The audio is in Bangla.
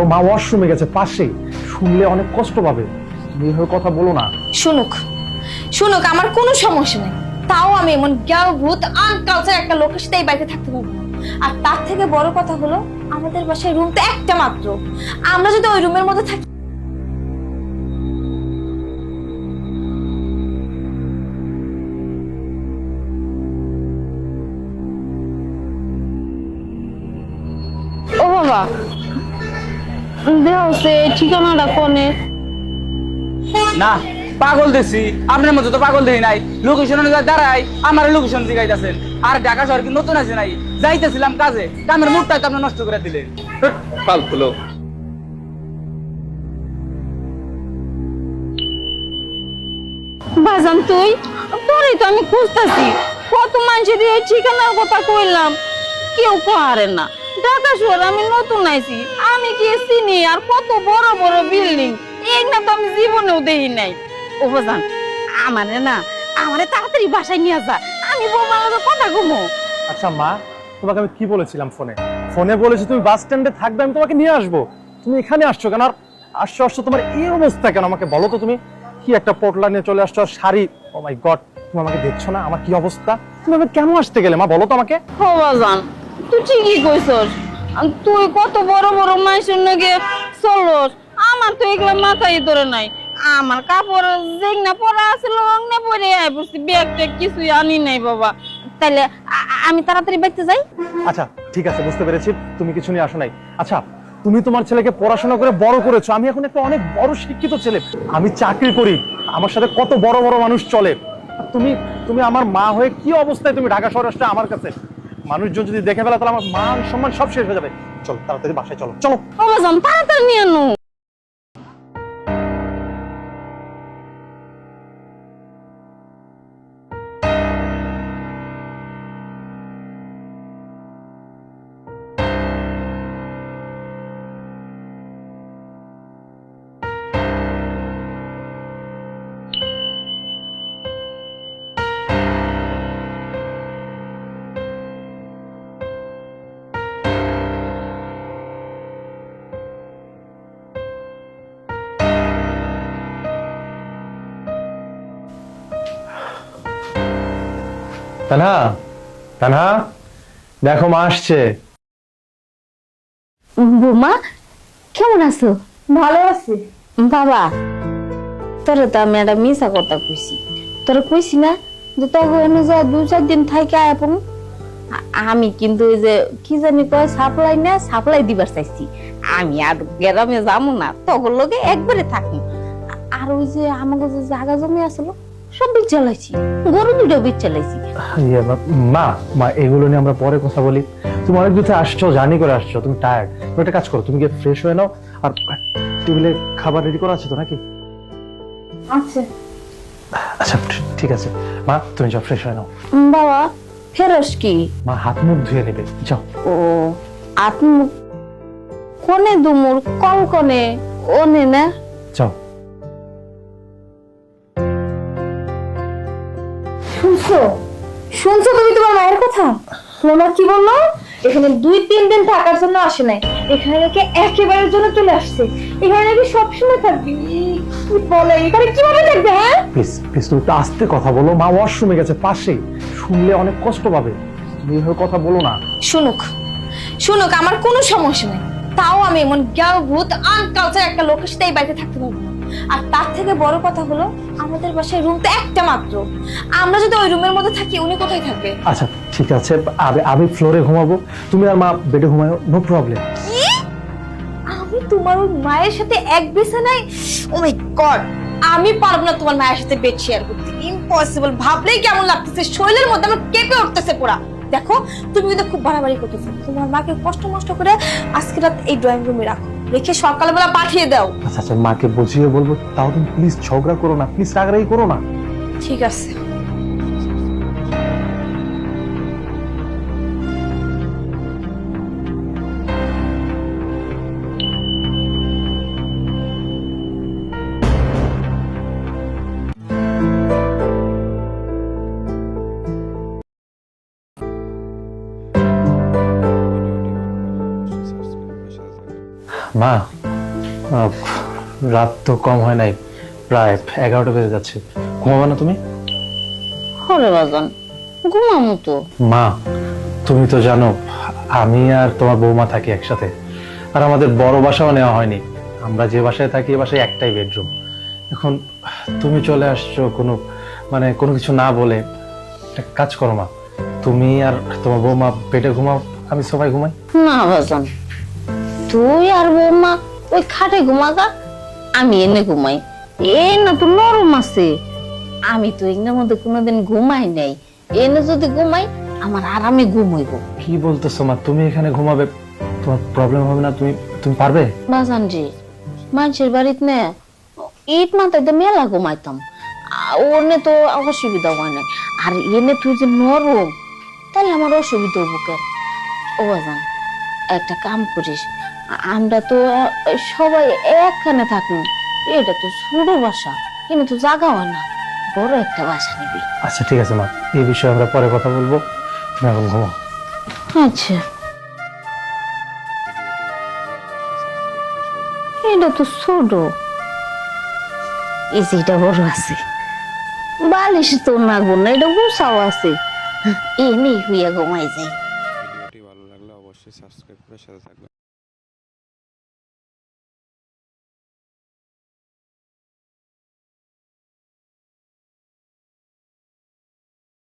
বলো মা ওয়াশরুমে গেছে পাশে। শুনলে অনেক কষ্ট পাবে। তুমি এভাবে কথা বলো না। শুনুক শুনুক আমার কোনো সমস্যা নেই। তাও আমি এমন ভূত আনকালচার একটা লোকের সাথে এই বাড়িতে থাকতে পারব না। আর তার থেকে বড় কথা হলো আমাদের বাসায় রুম তো একটা মাত্র। আমরা যদি ওই রুমের মধ্যে থাকি ও বাবা দেহ সে ঠিকানাটা কোনে? না পাগল দেখছি আপনার মতো তো পাগল দেখি নাই। লোকেশন অনুযায়ী দাঁড়াই আমার লোকেশন জিগাইতেছেন। আর ঢাকা শহর কি নতুন আছে নাই? যাইতেছিলাম কাজে কামের মুখটা তো আপনি নষ্ট করে দিলেন। ফালতু লোক। বাজান তুই তোরই তো আমি খুঁজতেছি। কত মানুষের দিয়ে ঠিকানার কথা কইলাম কেউ পারে না। ঢাকা শহর আমি নতুন আইছি। আমি কি চিনি আর কত বড় বড় বিল্ডিং না তো আমি জীবনেও দেখি নাই। ও বাজান আমারে না আমারে তাড়াতাড়ি বাসায় নিয়ে যা। আমি বৌমার কথা ঘুমো? আচ্ছা মা তোমাকে আমি কি বলেছিলাম ফোনে? ফোনে বলেছি তুমি বাস স্ট্যান্ডে থাকবে আমি তোমাকে নিয়ে আসব। তুমি এখানে আসছো কেন? আর আসছো আসছো তোমার এই অবস্থা কেন আমাকে বলো তো তুমি? কি একটা পোটলা নিয়ে চলে আসছো আর শাড়ি? ও মাই গড তুমি আমাকে দেখছ না? আমার কি অবস্থা? তুমি এবার কেন আসতে গেলে? মা বলো তো আমাকে। বাজান তুই ঠিকই কইছস। তুই কত বড় বড় মানুষের লগে চলস? আমার তো এগুলা মাথায় ধরে নাই। আমার কাপড় যেগনা পরা আছিল অংনে পরে বসছি। ব্যাগ ট্যাগ কিছুই আনি নাই, বাবা। তাইলে আমি তাড়াতাড়ি বাইতে যাই? আচ্ছা ঠিক আছে, বুঝতে পেরেছি। তুমি কিছু নিয়ে আসো নাই। আচ্ছা তুমি তোমার ছেলেকে পড়াশোনা করে বড় করেছ। আমি এখন একটা অনেক বড় শিক্ষিত ছেলে। আমি চাকরি করি। আমার সাথে কত বড় বড় মানুষ চলে। তুমি তুমি আমার মা হয়ে কি অবস্থায় তুমি ঢাকা শহরে আমার কাছে? মানুষজন যদি দেখে ফেলে, তাহলে আমার মান সম্মান সব শেষ হয়ে যাবে। চলো, তাড়াতাড়ি বাসায় চলো। চলো। তাড়াতাড়ি নিয়ে তানহা তানহা দেখো মা আসছে। বৌমা কেমন আছো? ভালো আছি। বাবা তোরে তো আমি একটা মিশা কথা কইছি। তোরে কইছি না যে তখন যা দু চার দিন থাইকে আয়াপং আমি কিন্তু ওই যে কি জানি কয় সাপ্লাই না সাপ্লাই দিবার চাইছি। আমি আর গ্রামে যাব না তখন লোকে একবারে থাকি। আর ওই যে আমাকে যে জায়গা জমি আসলো সব বিচ চালাইছি গরু দুটো বিচ চালাইছি। মা- মা মা এগুলো নিয়ে আমরা পরে কথা বলি। তুমি অনেক দূর আসছো জার্নি করে আসছো তুমি টায়ার্ড তুমি একটা কাজ করো তুমি গিয়ে ফ্রেশ হয়ে নাও আর টেবিলে খাবার রেডি করা আছে তো নাকি? আচ্ছা আচ্ছা ঠিক আছে। মা তুমি যাও ফ্রেশ হয়ে নাও। বাবা ফেরস কি? মা হাত মুখ ধুয়ে নেবে যাও। ও আপনি কোনে দুমুর কল কনে ওনে না? যাও। শুনছো? শুনছো তুমি তোমার মায়ের কথা? তোমার মা কি বলল? এখানে দুই তিন দিন থাকার জন্য আসে নাই। এখানে নাকি একেবারের জন্য চলে আসছে। এখানে নাকি সবসময় থাকবে। কি বলে? এখানে কীভাবে থাকবে হ্যাঁ? প্লিজ প্লিজ তুমি একটু আস্তে কথা বলো। মা ওয়াশরুমে গেছে পাশেই শুনলে অনেক কষ্ট পাবে। তুমি এভাবে কথা বলো না। শুনুক শুনুক আমার কোনো সমস্যা নেই। তাও আমি এমন জ্ঞাও ভূত আনকালচার একটা লোকের সাথে এই বাড়িতে থাকতে পারব না। আর তার থেকে বড় কথা হলো আমাদের বাসায় রুম তো একটা মাত্র। আমরা যদি ওই রুমের মধ্যে থাকি উনি কোথায় থাকবে? আচ্ছা ঠিক আছে। আমি আমি ফ্লোরে ঘুমাবো। তুমি আর মা বেডে ঘুমাও নো প্রবলেম কি? আমি তোমার ওই মায়ের সাথে এক বিছানায়? ও মাই গড আমি পারব না তোমার মায়ের সাথে বেড শেয়ার করতে। ইম্পসিবল ভাবলেই কেমন লাগতেছে? শরীরের মধ্যে আমার কেঁপে উঠতেছে পুরা। দেখো তুমি কিন্তু খুব বাড়াবাড়ি করতেছো। তোমার মাকে কষ্ট মষ্ট করে আজকে রাত এই ড্রয়িং রুমে রাখো। রেখে সকালবেলা পাঠিয়ে দাও। আচ্ছা আচ্ছা মাকে বুঝিয়ে বলব তাও তুমি প্লিজ ঝগড়া করো না প্লিজ রাগারাগি করো না। ঠিক আছে। মা রাত তো কম হয় নাই প্রায় এগারোটা বেজে যাচ্ছে। ঘুমাবো না তুমি? ঘুমামো তো। মা তুমি তো জানো আমি আর তোমার বৌমা থাকি একসাথে। আর আমাদের বড় বাসাও নেওয়া হয়নি। আমরা যে বাসায় থাকি বাসায় একটাই বেডরুম। এখন তুমি চলে আসছো কোনো মানে কোনো কিছু না বলে একটা কাজ করো মা। তুমি আর তোমার বৌমা পেটে ঘুমাও আমি সবাই ঘুমাই। না তুই আর বৌমা ওই খাটে ঘুমাগা আমি এনে ঘুমাই। এ না তো নরম আছে। আমি তো এগুলোর মধ্যে কোনোদিন ঘুমাই নাই। এনে যদি ঘুমাই আমার আরামে ঘুম হইব কি বলতেছো মা? তুমি এখানে ঘুমাবে তোমার প্রবলেম হবে না তুমি তুমি পারবে? বাজান জি মানুষের বাড়িতে নে ইট মাথায় তো মেলা ঘুমাইতাম। ওনে তো অসুবিধা হয় নাই। আর এনে তুই যে নরম তাহলে আমার অসুবিধা হব কেন? ও বাজান একটা কাম করিস আমরা তো সবাই একখানে থাকুন এটা তো ছোট বাসা কিন্তু তো জাগা হয় না। বড় একটা বাসা নিবি। আচ্ছা ঠিক আছে মা। এই বিষয়ে আমরা পরে কথা বলব। তুমি এখন ঘুমাও আচ্ছা। এটা তো ছোট। এই যে এটা বড় আছে। বালিশ তো নাগবো না এটা গুছাও আছে। এ নেই হুইয়া ঘুমাই যায় ভিডিওটি ভালো লাগলে অবশ্যই সাবস্ক্রাইব করে সাথে থাকবেন।